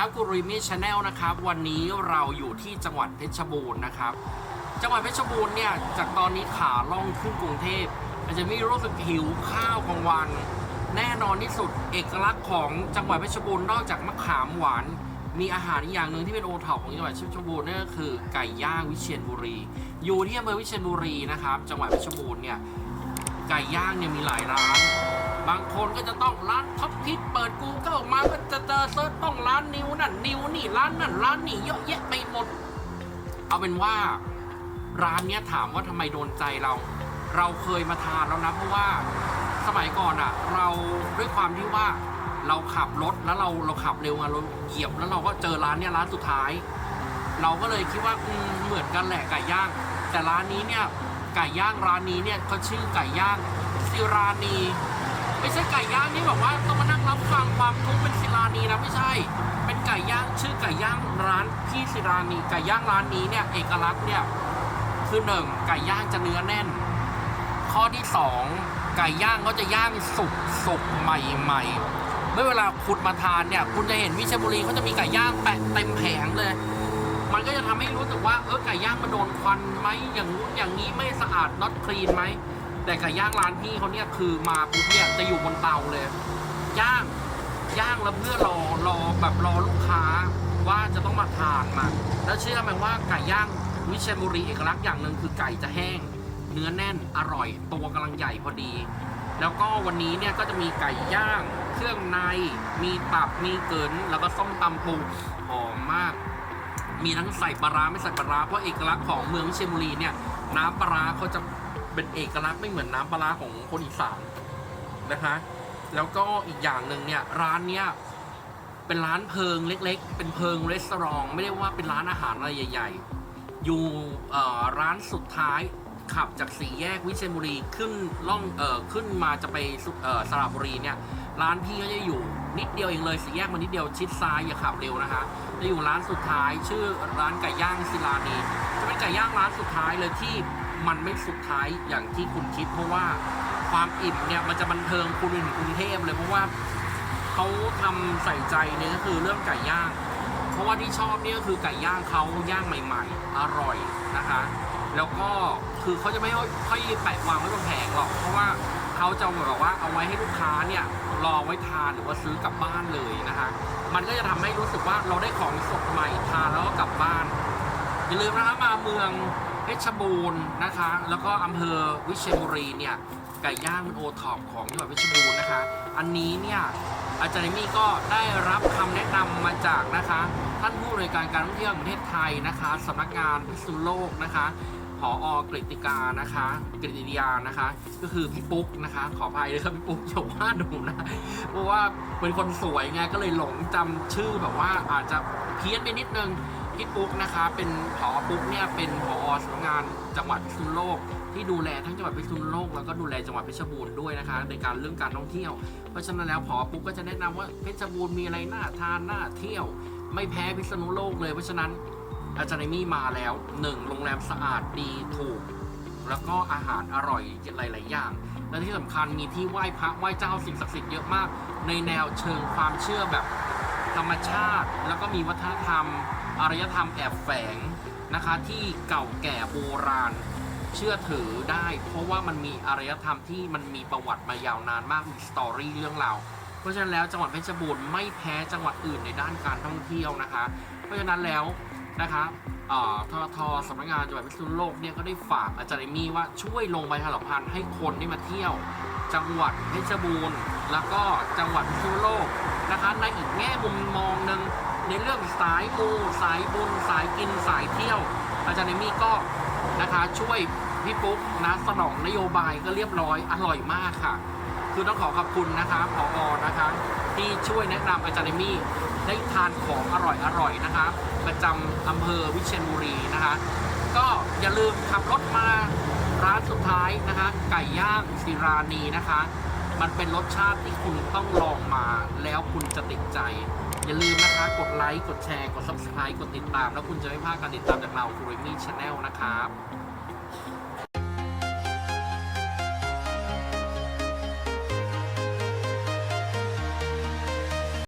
ครับกูริมิชแนลนะครับ วันนี้เราอยู่ที่จังหวัดเพชรบูรณ์นะครับ จังหวัดเพชรบูรณ์เนี่ยจากตอนนี้ขาล่องขึ้นกรุงเทพอาจจะมีรู้สึกหิวข้าวกลางวัน แน่นอนที่สุดเอกลักษณ์ของจังหวัดเพชรบูรณ์นอกจากมะขามหวานมีอาหารอีกอย่างหนึ่งที่เป็นโอท็อปของจังหวัดเพชรบูรณ์นั่นก็คือไก่ย่างวิเชียรบุรี อยู่ที่อำเภอวิเชียรบุรีนะครับ จังหวัดเพชรบูรณ์เนี่ยไก่ย่างเนี่ยมีหลายร้าน บางคนก็จะต้องร้านท็อปพิทเปิด Google มาก็จะเจอเซิร์ชต้องร้านนิวนั่นนิวนี่ร้านนั่นร้านนี่เยอะแยะไปหมด เอาเป็นว่า ร้านเนี้ยถามว่าทำไมโดนใจเรา เราเคยมาทานแล้วนะเพราะว่าสมัยก่อนอะเราด้วยความที่ว่าเราขับรถแล้วเราเราขับเร็วไงเราเหยียบแล้วเราก็เจอร้านเนี้ยร้านสุดท้าย เราก็เลยคิดว่าอืมเหมือนกันแหละไก่ย่าง แต่ร้านนี้เนี่ยไก่ย่างร้านนี้เนี่ยเขาชื่อไก่ย่างซิรานี ไม่ใช่ไก่ย่างที่แบบว่าต้องมานั่งรับฟังความทุกข์เป็นศิลานีนะไม่ใช่ เป็นไก่ย่างชื่อไก่ย่างร้านพี่ศิลานีไก่ย่างร้านนี้เนี่ยเอกลักษณ์เนี่ยคือหนึ่งไก่ย่างจะเนื้อแน่น ข้อที่สองไก่ย่างเขาจะย่างสุกสุกใหม่ๆเมื่อเวลาคุณมาทานเนี่ยคุณจะเห็นวิเชียรบุรีเขาจะมีไก่ย่างแปะเต็มแผงเลย มันก็จะทำให้รู้สึกว่าเออไก่ย่างมันโดนควันไหมอย่างนู้นอย่างนี้ไม่สะอาดน็อตคลีนไหม แต่ไก่ย่างร้านพี่เขาเนี่ยคือมาปุ๊บเนี่ยจะอยู่บนเตาเลย ย่างย่างแล้วเพื่อรอรอแบบรอลูกค้าว่าจะต้องมาทานมาแล้วเชื่อไหมว่าไก่ย่างวิเชียรบุรีเอกลักษณ์อย่างหนึ่งคือไก่จะแห้ง เนื้อแน่นอร่อย ตัวกำลังใหญ่พอดี แล้วก็วันนี้เนี่ยก็จะมีไก่ย่าง เครื่องใน มีตับมีเกินแล้วก็ส้มตำปูหอมมาก มีทั้งใส่ปลาร้าไม่ใส่ปลาร้าเพราะเอกลักษณ์ของเมืองเชียงบุรีเนี่ยน้ำปลาร้าเขาจะ เป็นเอกลักษณ์ไม่เหมือนน้ำปลาของคนอีสานนะคะ แล้วก็อีกอย่างหนึ่งเนี่ยร้านเนี่ยเป็นร้านเพิงเล็ก ๆ เป็นเพิงรีสอร์ทไม่ได้ว่าเป็นร้านอาหารอะไรใหญ่ ๆ อยู่ร้านสุดท้ายขับจากสี่แยกวิเชียรบุรีขึ้นล่องเอ่อขึ้นมาจะไปสุเอ่อสระบุรีเนี่ยร้านพี่ก็จะอยู่นิดเดียวเองเลยสี่แยกมานิดเดียวชิดซ้ายอย่าขับเร็วนะคะจะอยู่ร้านสุดท้ายชื่อร้านไก่ย่างศิลานีจะเป็นไก่ย่างร้านสุดท้ายเลยที่ มันไม่สุดท้ายอย่างที่คุณคิด เพราะว่าความอิ่มเนี่ยมันจะบันเทิงคุณถึงกรุงเทพเลยเพราะว่าเขาทำใส่ใจเนี่ยก็คือเรื่องไก่ย่าง เพราะว่าที่ชอบเนี่ยก็คือไก่ย่างเขาย่างใหม่ ๆ อร่อยนะคะ แล้วก็คือเขาจะไม่ค่อยแปะวางไว้บนแผงหรอก เพราะว่าเขาจะแบบว่าเอาไว้ให้ลูกค้าเนี่ยรอไว้ทานหรือว่าซื้อกลับบ้านเลยนะคะ มันก็จะทำให้รู้สึกว่าเราได้ของสดใหม่ทานแล้วก็กลับบ้านอย่าลืมนะคะมาเมือง เพชรบูรณ์นะคะ แล้วก็อำเภอวิเชียรบุรีเนี่ยไก่ย่างเป็นโอท็อปของจังหวัดเพชรบูรณ์นะคะ อันนี้เนี่ยอาจารย์มี่ก็ได้รับคำแนะนำมาจากนะคะ ท่านผู้อำนวยการการท่องเที่ยวประเทศไทยนะคะสำนักงานพิษณุโลกนะคะผออกฤติกานะคะกฤติยานะคะ ก็คือพี่ปุ๊กนะคะ ขออภัยเลยครับพี่ปุ๊กอย่าว่าหนูนะ เพราะว่าเป็นคนสวยไงก็เลยหลงจำชื่อแบบว่าอาจจะเพี้ยนไปนิดนึง พี่ปุ๊กนะคะเป็นผอปุ๊กเนี่ยเป็นผอสำนักงานจังหวัดพิษณุโลก ที่ดูแลทั้งจังหวัดพิษณุโลกแล้วก็ดูแลจังหวัดเพชรบูรณ์ด้วยนะคะ ในการเรื่องการท่องเที่ยว เพราะฉะนั้นแล้วผอปุ๊กก็จะแนะนำว่าเพชรบูรณ์มีอะไรน่าทานน่าเที่ยว ไม่แพ้พิษณุโลกเลยเพราะฉะนั้นอาจารย์เอมี่มาแล้วหนึ่งโรงแรมสะอาดดีถูก แล้วก็อาหารอร่อยหลาย ๆ อย่าง และที่สำคัญมีที่ไหว้พระไหว้เจ้าสิ่งศักดิ์สิทธิ์เยอะมาก ในแนวเชิงความเชื่อแบบธรรมชาติ แล้วก็มีวัฒนธรรม อารยธรรมแอบแฝงนะคะที่เก่าแก่โบราณ เชื่อถือได้ เพราะว่ามันมีอารยธรรมที่มันมีประวัติมายาวนานมากมีสตอรี่เรื่องราวเพราะฉะนั้นแล้วจังหวัดเพชรบูรณ์ไม่แพ้จังหวัดอื่นในด้านการท่องเที่ยวนะคะ เพราะฉะนั้นแล้วนะคะเอ่อททสำนักงานจังหวัดพิษณุโลกเนี่ยก็ได้ฝากอาจารย์มี่ว่าช่วยลงไปประชาสัมพันธ์ให้คนได้มาเที่ยว จังหวัดเพชรบูรณ์ แล้วก็จังหวัดพิษณุโลกนะคะในอีกแง่มุมมองหนึ่ง ในเรื่องสายมูสายบุญสายกินสายเที่ยว อาจารย์เอมี่ก็นะคะช่วยพี่ปุ๊กนะสนองนโยบายก็เรียบร้อยอร่อยมากค่ะ คือต้องขอขอบคุณนะคะผออนะคะ ที่ช่วยแนะนำอาจารย์เอมี่ได้ทานของอร่อยอร่อยๆนะคะ ประจำอำเภอวิเชียรบุรีนะคะ ก็อย่าลืมขับรถมาร้านสุดท้ายนะคะ ไก่ย่างศิรานีนะคะ มันเป็นรสชาติที่คุณต้องลองมาแล้วคุณจะติดใจ อย่าลืมนะคะ กดไลค์ กดแชร์ กด subscribe กดติดตาม แล้วคุณจะไม่พลาดการติดตามจากเราคุริมี่ชาแนลนะครับ